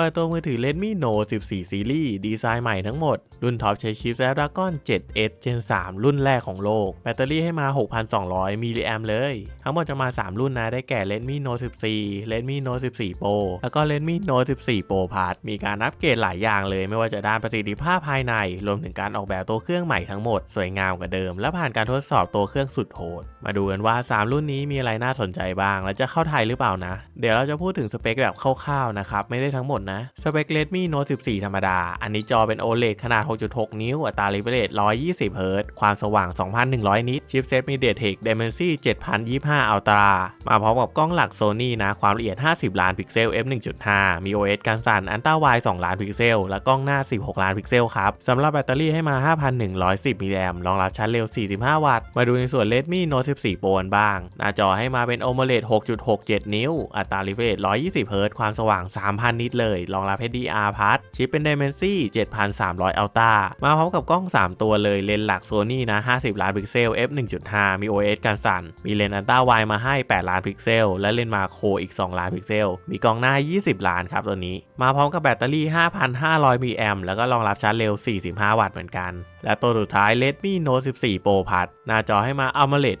เปิดตัวมือถือ Redmi Note 14 Series ดีไซน์ใหม่ทั้งหมด รุ่นท็อปใช้ชิป Snapdragon 7S Gen 3 รุ่นแรกของโลก แบตเตอรี่ให้มา 6,200 มิลลิแอมเลย ทั้งหมดจะมา 3 รุ่นนะ ได้แก่ Redmi Note 14 Redmi Note 14 Pro แล้วก็ Redmi Note 14 Pro Plus มีการอัปเกรดหลายอย่างเลย ไม่ว่าจะด้านประสิทธิภาพภายใน รวมถึงการออกแบบตัวเครื่องใหม่ทั้งหมด สวยงามกว่าเดิม และผ่านการทดสอบตัวเครื่องสุดโหด มาดูกันว่า 3 รุ่นนี้มีอะไรน่าสนใจบ้าง และจะเข้าไทยหรือเปล่านะ เดี๋ยวเราจะพูดถึงสเปคแบบคร่าวๆนะครับ ไม่ได้ทั้งหมดนะ สเปค Redmi Note 14 ธรรมดา อันนี้จอเป็น OLED ขนาด 6.6 นิ้ว อัตรา refresh 120 เฮิรตซ์ความสว่าง 2,100 นิต ชิปเซต MediaTek Dimensity 7025 Ultra มาพร้อมกับกล้องหลัก Sony นะ ความละเอียด 50 ล้านพิกเซล f 1.5 มี OS การสั่น Ultra Wide 2 ล้านพิกเซล และกล้องหน้า 16 ล้านพิกเซลครับ สำหรับแบตเตอรี่ให้มา 5,110 มิลลิแอมรองรับชาร์จเร็ว 45 วัตต์ มาดูในส่วน Redmi Note 14 Pro บ้าง หน้าจอให้มาเป็น OLED 6.67 นิ้ว อัตรา refresh 120 เฮิรตซ์ความสว่าง 3,000 นิตเลยรองรับ HDR+ ชิปเป็น Dimensity 7300 Ultra มาพร้อมกับกล้อง 3 ตัวเลยเลนส์หลัก Sony นะ 50 ล้านพิกเซล f 1.5 มี OS การสั่น มีเลนส์อัลตร้าไวมาให้ 8 ล้านพิกเซล และเลนส์มาโครอีก 2 ล้านพิกเซล มีกล้องหน้า 20 ล้านครับตัวนี้ มาพร้อมกับแบตเตอรี่ 5,500 มิลลิแอมแล้วก็รองรับชาร์จเร็ว 45 วัตต์เหมือนกัน และตัวสุดท้าย Redmi Note 14 Pro Plus หน้าจอให้มา AMOLED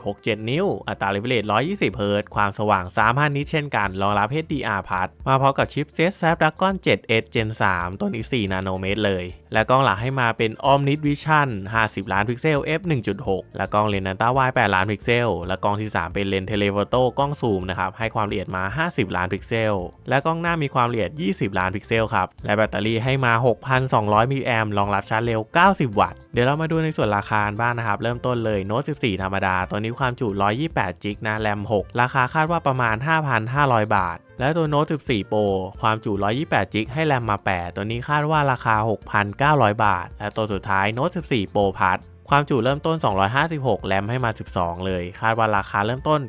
6.67 นิ้ว อัตรา refresh 120เฮิรตซ์ความสว่าง 3,000 นิตเช่นกัน รองรับ HDR+ มาพร้อมกับชิปเซต Snapdragon 7S Gen 3 ตัวนี้4นาโนเมตรเลย และกล้องหลักให้มาเป็น Omnis Vision 50 ล้านพิกเซล f 1.6 และกล้องเลนส์อัลตร้าไวด์8ล้านพิกเซล และกล้องที่ 3 เป็นเลนส์เทเลโฟโต้กล้องซูมนะครับให้ความละเอียดมา 50 ล้านพิกเซล และกล้องหน้ามีความละเอียด 20 ล้านพิกเซลครับ และแบตเตอรี่ให้มา 6,200มิลลิแอมรองรับชาร์จเร็ว 90 วัตต์ เดี๋ยวเรามาดูในส่วนราคาบ้างนะครับ เริ่มต้นเลย Note 14 ธรรมดา ตัวนี้ความจุ 128 จิกนะ แรม 6 ราคาคาดว่าประมาณ 5,500 บาท และตัวโน้ต14 Pro ความจุ 128จิกให้แรมมา 8 ตัวนี้คาดว่าราคา 6,900 บาท และตัวสุดท้ายโน้ต14 Pro Plus ความจุเริ่มต้น 256 แรมให้มา 12 เลย คาดว่าราคาเริ่มต้น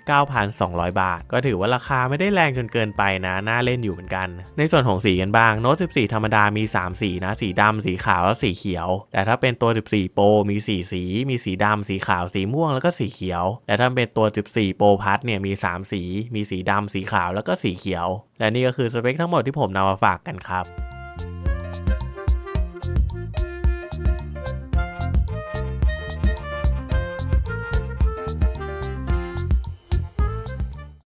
9,200 บาท ก็ถือว่าราคาไม่ได้แรงจนเกินไปนะ น่าเล่นอยู่เหมือนกัน ในส่วนของสีกันบ้าง Note 14 ธรรมดามี 3 สีนะ สีดำ สีขาว และสีเขียว แต่ถ้าเป็นตัว 14 Pro มี 4 สี มีสีดำ สีขาว สีม่วง แล้วก็สีเขียวและถ้าเป็นตัว 14 Pro Plus เนี่ยมี 3 สี มีสีดำ สีขาว แล้วก็สีเขียว และนี่ก็คือสเปคทั้งหมดที่ผมนำมาฝากกันครับ